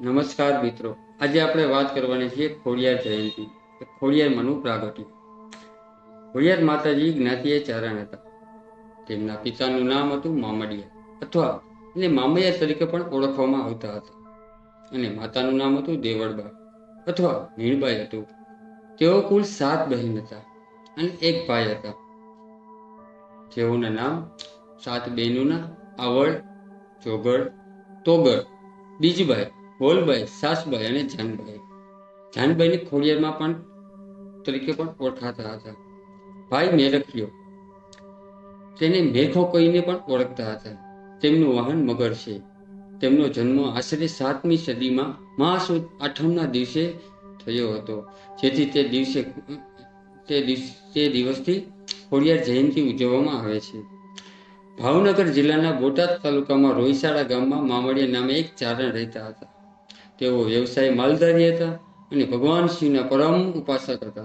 નમસ્કાર મિત્રો. આજે આપણે વાત કરવાની છીએ ખોડિયાર જયંતિ ખોડિયાર મનું પ્રાગટ્ય ખોડિયાર માતાજી જ્ઞાતિય ચારણ હતા. તેમના પિતાનું નામ હતું મામડિયા, અથવા એને મામૈયા તરીકે પણ ઓળખવામાં આવતા હતા. અને માતાનું નામ હતું દેવળબા અથવા નીણબાઈ હતું. તેઓ કુલ સાત બહેન હતા અને એક ભાઈ હતા. જેઓના નામ સાત બહેનોના આવડ ચોગડ તોગડ બીજબાઈ હોલબાઈ સાસભાઈ અને જાનભાઈ. જાનભાઈને ખોડિયારમાં પણ તરીકે પણ ઓળખાતા હતા. ભાઈ મેરખિયો તેને મેઘો કહીને પણ ઓળખતા હતા. તેમનું વાહન મગર છે. તેમનો જન્મ આશરે સાતમી સદીમાં મહાસુદ આઠમના દિવસે થયો હતો. જેથી તે દિવસે, તે તે દિવસથી ખોડિયાર જયંતિ ઉજવવામાં આવે છે. ભાવનગર જિલ્લાના બોટાદ તાલુકામાં રોઈસાડા ગામમાં મામડિયા નામે એક ચારણ રહેતા હતા. તેઓ વ્યવસાય માલધારી હતા અને ભગવાન શિવના પરમ ઉપાસક હતા.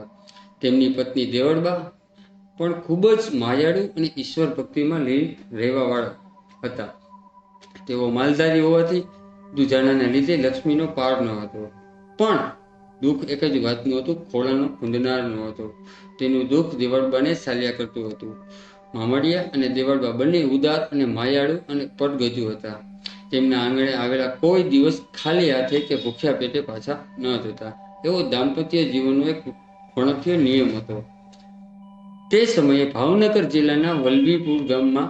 તેમની પત્ની દેવળબા પણ ખૂબ જ માયાળુ અને ઈશ્વર ભક્તિમાં લીન રહેવાવાળા હતા. તેઓ માલધારી હોવાથી દુજાણાને લીધે લક્ષ્મીનો પાર ન હતો. પણ દુઃખ એક જ વાતનું હતું, ખોળાનો ખૂંદનાર ન હતો. તેનું દુઃખ દેવળબાને ચાલ્યા કરતું હતું. મામડિયા અને દેવળબા બંને ઉદાર અને માયાળુ અને પટગજુ હતા. તેમના આંગણે આવેલા કોઈ દિવસ ખાલી હાથે કે ભૂખ્યા પેટે પાછા ન જતા. એવો દાંપત્ય જીવનનો એક ગણત્ય નિયમ હતો. તે સમયે ભાવનગર જિલ્લાના વલભીપુર ગામમાં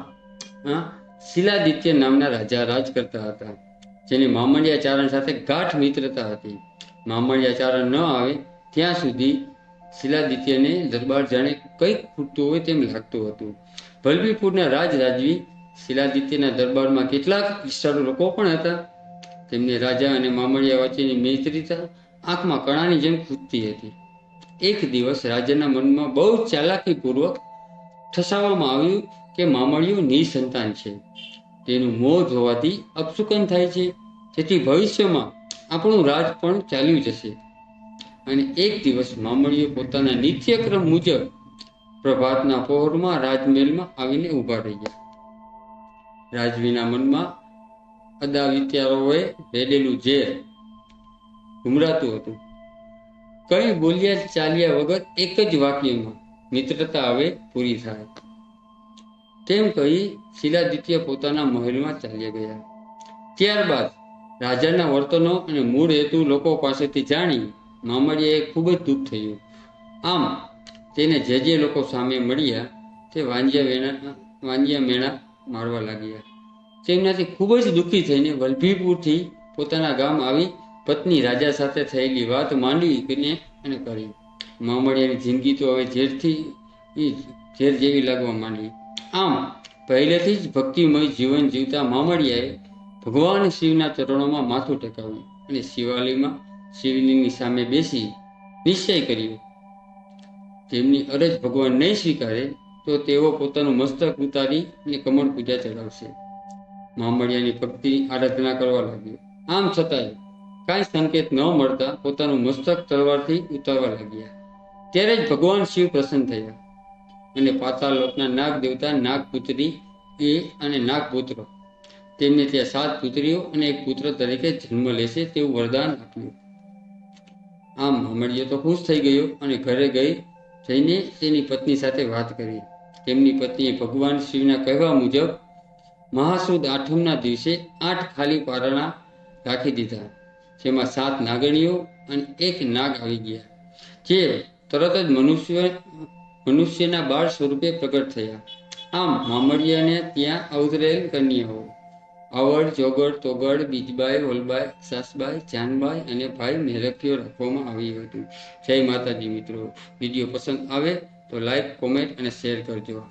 શિલાદિત્ય નામના રાજા રાજ કરતા હતા, જેની મામડિયા ચારણ સાથે ગાઢ મિત્રતા હતી. મામડિયા ચારણ ન આવે, ત્યાં સુધી શિલાદિત્યને દરબાર જાણે કંઈક ખૂટતું હોય તેમ લાગતું હતું. વલભીપુરના રાજ રાજવી શિલાદિત્યના દરબારમાં કેટલાક વિસ્તારો લોકો પણ હતા. તેમને રાજા અને મામળિયા વચ્ચેની મૈત્રીતા આંખમાં કણાની જેમ ખૂટતી હતી. એક દિવસ રાજાના મનમાં બહુ ચાલાકીપૂર્વક ઠસાવવામાં આવ્યું કે મામડિયું નિસંતાન છે. તેનું મોં જોવાથી અપસુકન થાય છે. જેથી ભવિષ્યમાં આપણું રાજ પણ ચાલ્યું જશે. અને એક દિવસ મામળીઓ પોતાના નિત્યક્રમ મુજબ પ્રભાતના પહોરમાં રાજમહેલમાં આવીને ઊભા રહી ગયા રાજવીના મનમાં અદા વિચારોએ રેડેલું ઝેર ઘુમરાતું હતું. કંઈ બોલ્યા ચાલ્યા વગર એક જ વાક્યમાં મિત્રતા હવે પૂરી થાય. તેમ કહી શિલાદિત્ય પોતાના મહેલમાં ચાલ્યા ગયા. ત્યારબાદ રાજાના વર્તનો અને મૂળ હેતુ લોકો પાસેથી જાણી મામડિયાએ ખૂબ જ દુઃખ થયું. આમ તેને જે જે લોકો સામે મળ્યા તે વાંજ્યા વેણા વાંજ્યા મેણા મારવા લાગ્યા. તેમનાથી ખૂબ જ દુઃખી થઈને વલભીપુરથી પોતાના ગામ આવી પત્ની રાજા સાથે થયેલી વાત માંડી અને કરી. મામડિયાની જિંદગી તો હવે ઝેરથી ઝેર જેવી લાગવા માંડી. આમ, પહેલેથી જ ભક્તિમય જીવન જીવતા મામડિયાએ ભગવાન શિવના ચરણોમાં માથું ટેકાવ્યું અને શિવાલયમાં શિવલિંગની સામે બેસી નિશ્ચય કર્યો. તેમની અરજ ભગવાન નહીં સ્વીકારે તો તેઓ પોતાનું મસ્તક ઉતારી અને કમળ પૂજા ચઢાવશે. મામડિયાની ભક્તિની આરાધના કરવા લાગ્યો. આમ છતાંય કાંઈ સંકેત ન મળતા પોતાનું મસ્તક તલવારથી ઉતારવા લાગ્યા. ત્યારે જ ભગવાન શિવ પ્રસન્ન થયા અને પાતાળ લોકના નાગ દેવતા નાગપુત્રી એ અને નાગપુત્ર. તેમને ત્યાં સાત પુત્રીઓ અને એક પુત્ર તરીકે જન્મ લેશે તેવું વરદાન આપ્યું. આમ મામડિયો તો ખુશ થઈ ગયો અને ઘરે ગઈ જઈને તેની પત્ની સાથે વાત કરી. તેમની પત્નીએ ભગવાન શિવના કહેવા મુજબ મહાસુદ આઠમના દિવસે આઠ ખાલી પારણા રાખી દીધા, જેમાં સાત નાગણીઓ અને એક નાગ આવી ગયા, જે તરત જ મનુષ્ય, મનુષ્યના બાળ સ્વરૂપે પ્રગટ થયા. આમ મામડિયાને ત્યાં અવતરેલ કન્યાઓ આવડ જોગડ તોગડ, બીજબાઈ, હોલબાઈ, સાસબાઈ જાનબાઈ અને ભાઈ મેરખ્યો રાખવામાં આવ્યું હતું. જય માતાજી મિત્રો. વીડિયો પસંદ આવે તો લાઈક કોમેન્ટ અને શેર કરજો.